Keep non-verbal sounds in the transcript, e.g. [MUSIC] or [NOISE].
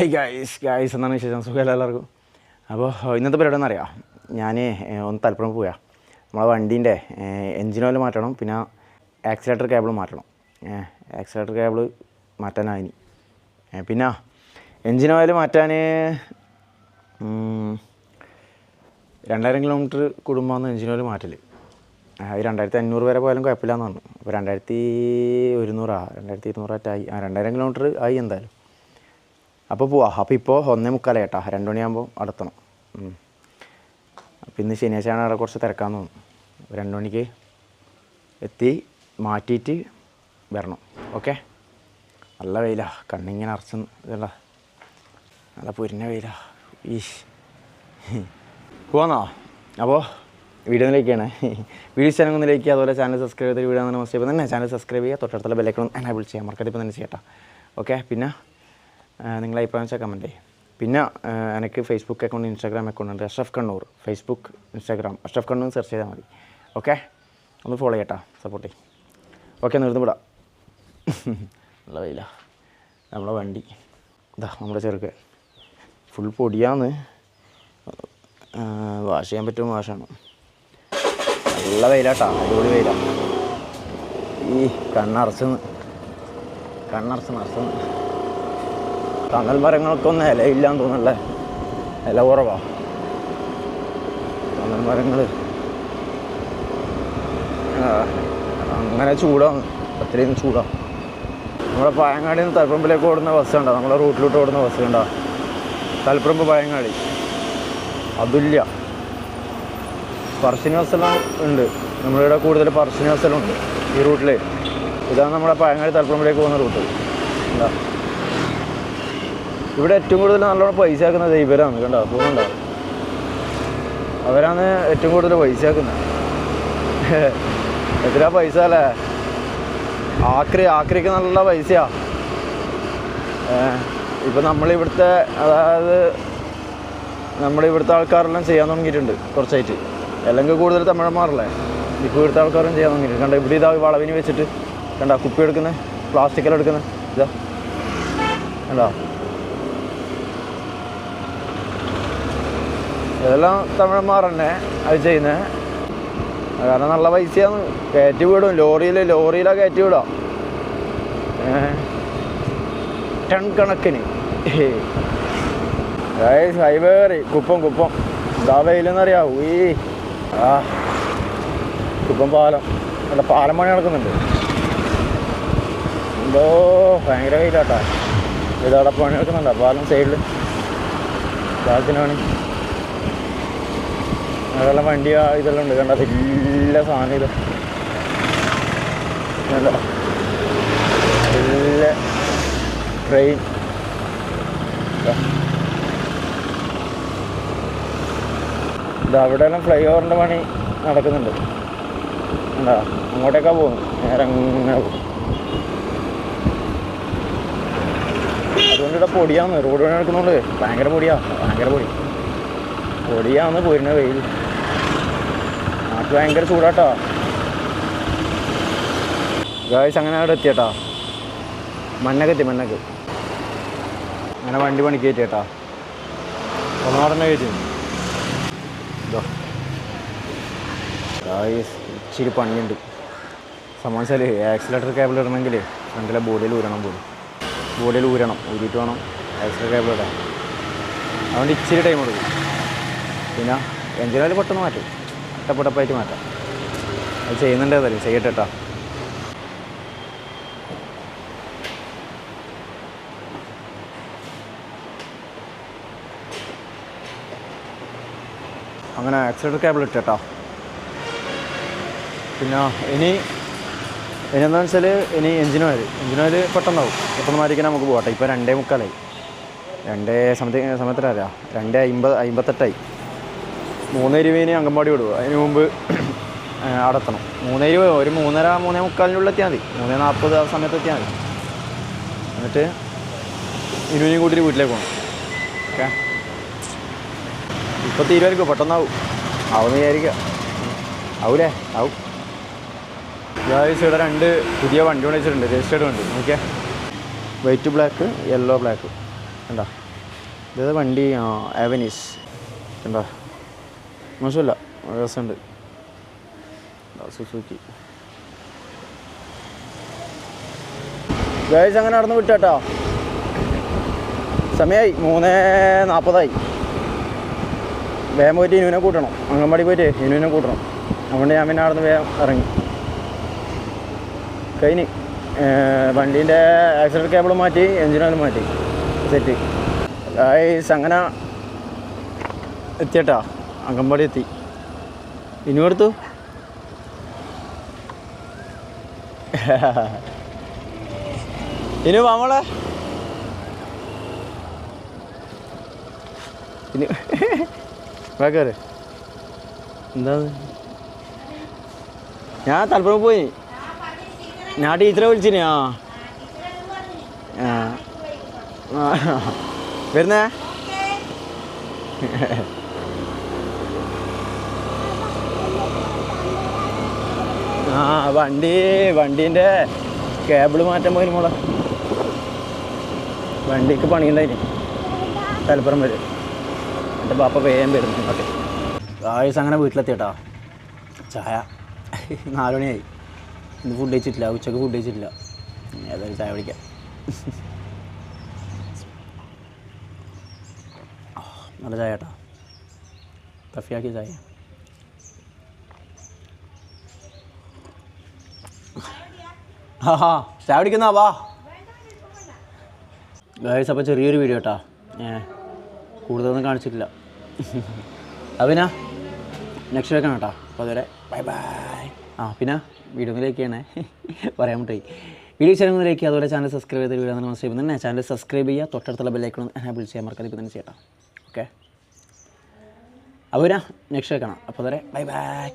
High guys guys എന്നാണ് വിശേഷം? സുഖമല്ല എല്ലാവർക്കും? അപ്പോൾ ഇന്നത്തെ പരിപാടി എന്നറിയാം ഞാൻ ഒന്ന് തലപ്പുറം പോയാ നമ്മളെ വണ്ടീന്റെ എൻജിൻ ഓയിൽ മാറ്റണം പിന്നെ ആക്സിലേറ്റർ കേബിൾ മാറ്റണം. ആക്സിലേറ്റർ കേബിൾ മാറ്റാനായി പിന്നെ എൻജിൻ ഓയിൽ മാറ്റാൻ രണ്ടായിരം കിലോമീറ്റർ കൂടുമ്പോൾ എൻജിൻ ഓയിൽ മാറ്റൽ അത് രണ്ടായിരത്തി അഞ്ഞൂറ് വരെ പോയാലും കുഴപ്പമില്ലാന്ന് പറഞ്ഞു. അപ്പോൾ രണ്ടായിരത്തി ഒരുന്നൂറാ രണ്ടായിരത്തി ഇരുന്നൂറായിട്ടായി ആ രണ്ടായിരം കിലോമീറ്റർ ആയി എന്തായാലും. അപ്പോൾ പോവാം. അപ്പോൾ ഇപ്പോൾ ഒന്നേ മുക്കാലേ കേട്ടോ രണ്ട് മണിയാകുമ്പോൾ അടുത്തണം. അപ്പോൾ ഇന്ന് ശനിയാഴ്ചയാണ് അവിടെ കുറച്ച് തിരക്കാന്ന് തോന്നുന്നു. രണ്ട് മണിക്ക് എത്തി മാറ്റിയിട്ട് വരണം. ഓക്കെ? നല്ല വെയിലാ. കണ്ണിങ്ങനെ അറച്ച് ഇതല്ല നല്ല പൊരിഞ്ഞ വെയിലാ. ഈ പോന്നോ അപ്പോൾ വീഡിയോയിലേക്കാണ് വീഡിയോ ചാനൽ ഒന്ന് ലൈക്ക് അതുപോലെ ചാനൽ സബ്സ്ക്രൈബ് ചെയ്ത് വീഡിയോ തന്നെ മസ്റ്റ് ചെയ്യുമ്പോൾ തന്നെ ചാനൽ സബ്സ്ക്രൈബ് ചെയ്യുക. തൊട്ടടുത്തുള്ള ബെല്ലൈക്കണം എനേബിൾ ചെയ്യാം മറക്കരുത്. ഇപ്പം തന്നെ ചെയ്യട്ടോ ഓക്കെ? പിന്നെ നിങ്ങളെ അഭിപ്രായം വെച്ചാൽ കമന്റ് ചെയ്യും. പിന്നെ എനിക്ക് ഫേസ്ബുക്ക് അക്കൗണ്ട് ഇൻസ്റ്റാഗ്രാം അക്കൗണ്ട് ഉണ്ട്. Ashraf Kannur. Facebook Instagram Ashraf Kannur search ചെയ്താൽ മതി. ഓക്കെ ഒന്ന് ഫോളോ ചെയ്യട്ടാ. സപ്പോർട്ട് ചെയ്യും. ഓക്കെ നിർത്തും വിടാം. നല്ല വയ്യില്ല നമ്മളെ വണ്ടി. ഇതാ നമ്മുടെ ചെറുക്കൻ ഫുൾ പൊടിയാന്ന്. വാഷ് ചെയ്യാൻ പറ്റുമോ വാഷാണ് നല്ല വെയിലാട്ടാ. അടിപൊളി വെയിലാ. ഈ കണ്ണറച്ചെന്ന് കണ്ണറച്ച് നിറച്ചെന്ന് തണൽ മരങ്ങൾക്കൊന്നും ഇലയില്ലാന്ന് തോന്നല്ലേ ഇല കുറവാ. തണൽ മരങ്ങൾ അങ്ങനെ ചൂടാണ്. അത്രയും ചൂടാണ് നമ്മുടെ പഴങ്ങാടിയിൽ നിന്ന് തലപ്പറമ്പിലേക്ക് ഓടുന്ന ബസ് ഉണ്ടോ നമ്മളെ റൂട്ടിലോട്ട് ഓടുന്ന ബസ് ഉണ്ടോ തലപ്പറമ്പ് പഴങ്ങാടി അതില്ല പറശ്ശിനി ബസ്സെല്ലാം ഉണ്ട്. നമ്മളിവിടെ കൂടുതൽ പറശ്ശിനി ബസ്സെല്ലാം ഉണ്ട് ഈ റൂട്ടിൽ ഇതാണ് നമ്മുടെ പഴങ്ങാടി തലപ്പറമ്പിലേക്ക് പോകുന്ന റൂട്ട്. എന്താ ഇവിടെ ഏറ്റവും കൂടുതൽ നല്ലോണം പൈസ ആക്കുന്നത് ഇവരാണ് കണ്ടോ? പോകുന്നുണ്ടോ അവരാണ് ഏറ്റവും കൂടുതൽ പൈസ ആക്കുന്നത്. [LAUGHS] എത്ര പൈസ അല്ലേ? ആക്രി ആക്രിക്ക് നല്ല പൈസയാ. ഇപ്പം നമ്മളിവിടുത്തെ അതായത് നമ്മളിവിടുത്തെ ആൾക്കാരെല്ലാം ചെയ്യാൻ തുടങ്ങിയിട്ടുണ്ട് കുറച്ചായിട്ട്. അല്ലെങ്കിൽ കൂടുതൽ തമിഴന്മാരല്ലേ? ഇപ്പോൾ ഇവിടുത്തെ ആൾക്കാരും ചെയ്യാൻ തുടങ്ങിയിട്ടുണ്ട്. കണ്ട ഇവിടെ ഇതാ വളവിന് വെച്ചിട്ട് കണ്ട കുപ്പി എടുക്കുന്നത് പ്ലാസ്റ്റിക്കൽ എടുക്കുന്നത് ഇതാ. കണ്ടോ? ഇതെല്ലാം തമിഴന്മാർ തന്നെ അത് ചെയ്യുന്നത് കാരണം നല്ല പൈസയാണ്. കയറ്റി വിടും. ലോറിയിൽ ലോറിയിലാണ് കയറ്റി വിടാം. ടൺ കണക്കിന്. ഹൈവേ കുപ്പം കുപ്പം. ഇതാ വെയിലെന്നറിയാവൂ. ഈ. ആ. കുപ്പം പാലം. നല്ല പാലം പണി നടക്കുന്നുണ്ട്. എന്തോ ഭയങ്കര വെയിലാട്ടാ. ഇതവിടെ പണി നടക്കുന്നുണ്ടോ. പാലം സൈഡിൽ പാലത്തിന് പണി അതെല്ലാം വണ്ടി ഇതെല്ലാം ഉണ്ട്. കണ്ട? എല്ലാ സാധനം ഇത്. നല്ല ട്രെയിൻ ഇത് അവിടെ എല്ലാം ഫ്ലൈ ഓവറിന്റെ പണി നടക്കുന്നുണ്ട്. എന്താ അങ്ങോട്ടേക്കാ പോകുന്നു നേരെ അങ്ങനെ പോകും. അതുകൊണ്ട് ഇവിടെ പൊടിയാന്ന്. റോഡ് പണി നടക്കുന്നതുകൊണ്ട് ഭയങ്കര പൊടിയാ. ഭയങ്കര പൊടി. പൊടിയാന്ന് പോരുന്ന വെയിൽ നാട്ടിൽ ഭയങ്കര ചൂടാട്ടോ. ഗായ്സ് അങ്ങനെ അവിടെ എത്തിയട്ടോ. മണ്ണൊക്കെ എത്തി മണ്ണൊക്കെ. അങ്ങനെ വണ്ടി പണിക്ക് കയറ്റിയേട്ടാ. ഒന്നാടനെ കയറ്റി. ഗായ്സ് ഇച്ചിരി പണിയുണ്ട്. സംബന്ധിച്ചാൽ ആക്സിലേറ്റർ കേബിൾ ഇടണമെങ്കിൽ ഫ്രണ്ടിലെ ബോഡിയിൽ ഊരണം പോലും. ബോഡിയിൽ ഊരണം ഊരിയിട്ട് വേണം ആക്സിലേറ്റർ കേബിൾ ഇടാൻ. അതുകൊണ്ട് ഇച്ചിരി ടൈം കൊടുക്കും പിന്നെ എഞ്ചിനോയിൽ പെട്ടെന്ന് മാറ്റും. അട്ടപ്പട്ടപ്പായിട്ട് മാറ്റാം. അത് ചെയ്യുന്നുണ്ടേ തരും ചെയ്യട്ടെ കേട്ടോ അങ്ങനെ ആക്സിലേറ്റർ കേബിൾ ഇട്ടേട്ടോ പിന്നെ ഇനി ഇനി എന്താണെന്ന് വെച്ചാൽ ഇനി എഞ്ചിൻ ഓയിൽ എഞ്ചിൻ ഓയിൽ പെട്ടെന്നാവും. പെട്ടെന്ന് മാറ്റിക്കാൻ നമുക്ക് പോകട്ടെ ഇപ്പോൾ രണ്ടേ മുക്കാലായി. രണ്ടേ സമയത്ത് സമയത്തിലറിയാം രണ്ടേ അമ്പത് അമ്പത്തെട്ടായി മൂന്ന് ഇരുപതിന് അങ്കൻവാടി വിടുക. അതിന് മുമ്പ് അടത്തണം എത്തണം മൂന്ന് ഒരു മൂന്നര മൂന്നേ മുക്കാലിനുള്ളിൽ എത്തിയാൽ മതി. മൂന്നേ നാൽപ്പത് ആ സമയത്ത് എത്തിയാൽ മതി. എന്നിട്ട് ഇരുവിനെയും കൂട്ടി വീട്ടിലേക്ക് പോകണം ഓക്കെ? ഇപ്പോൾ തീരുമാനിക്കും. പെട്ടെന്നാവും. ആവുമെന്ന് വിചാരിക്കുക. ആവൂലേ? ആവും. ഗായ്സ് ഇവിടെ രണ്ട് പുതിയ വണ്ടി വിളിച്ചിട്ടുണ്ട് രജിസ്റ്റേഡ് വണ്ടി. Okay white black yellow black. കണ്ടോ? ഇത് വണ്ടി അവനീസ്. എന്താ മോശമില്ല രസമുണ്ട്. സുസൂക്കി. ഗൈസ് അങ്ങനെ നടന്ന് വിട്ടാട്ടോ. സമയമായി മൂന്നേ നാൽപ്പതായി വേഗം പോയിട്ട് ഇനുവിനെ കൂട്ടണം. അംഗൻവാടി പോയിട്ട് ഇനുവിനെ കൂട്ടണം. അതുകൊണ്ട് ഞാൻ പിന്നെ നടന്ന് വേഗം ഇറങ്ങി. കഴിഞ്ഞ് വണ്ടീന്റെ ആക്സിഡന്റ് കേബിൾ മാറ്റി എഞ്ചിനോയിൽ മാറ്റി. സെറ്റ് ഗൈസ് അങ്ങനെ എത്തിയട്ടാ. അംഗൻവാടി എത്തി. ഇനി എടുത്തു. ഇനി മാമോളെ ഇനി വേക്കാറ് എന്താ? ഞാൻ തലപ്പുറം പോയി. ഞാൻ ടീച്ചറെ വിളിച്ചിന്. ആ. വരുന്നേ. ആ വണ്ടി വണ്ടീന്റെ കേബിൾ മാറ്റാൻ പോയി മോളെ. വണ്ടിക്ക് പണിയുണ്ടായിന് തലപ്പുറം വരെ. എന്റെ പാപ്പ വേഗം വരുന്നു ഓക്കെ ആയുസ് അങ്ങനെ വീട്ടിലെത്തിയട്ടോ. ചായ. നാല് മണിയായി. ഇന്ന് ഫുഡ് കഴിച്ചിട്ടില്ല. ഉച്ചയ്ക്ക് ഫുഡ് കഴിച്ചിട്ടില്ല. ഏതായാലും ചായ പിടിക്കാം നല്ല ചായ കേട്ടോ. കഫിയാക്കിയ ചായ. ആ ചായ വാ. ഗൈസ് അപ്പോൾ ചെറിയൊരു വീഡിയോ കേട്ടാ ഏ കൂടുതലൊന്നും കാണിച്ചിട്ടില്ല. അവിനാ നെക്സ്റ്റ് വെക്കണം കേട്ടോ അപ്പോൾ അതുവരെ ബൈ ബൈ ആ പിന്നെ വീഡിയോ ഒന്ന് ലൈക്ക് ചെയ്യണേ പറയാൻ പറ്റി. വീഡിയോ ചെയ്യുന്ന ലൈക്ക് അതുപോലെ ചാനൽ സബ്സ്ക്രൈബ് ചെയ്ത് വീഡിയോ സബ്സ്ക്രൈബ് തന്നെ ചാനൽ സബ്സ്ക്രൈബ് ചെയ്യുക. തൊട്ടടുത്തുള്ള ബെല്ലൈക്കണം എനേബിൾ ചെയ്യാൻ മറക്കാതെ ഇപ്പം തന്നെ ചെയ്യട്ടോ ഓക്കെ അപ്പോൾ നെക്സ്റ്റ് വെക്കണം അപ്പോൾ അതുവരെ ബൈ ബൈ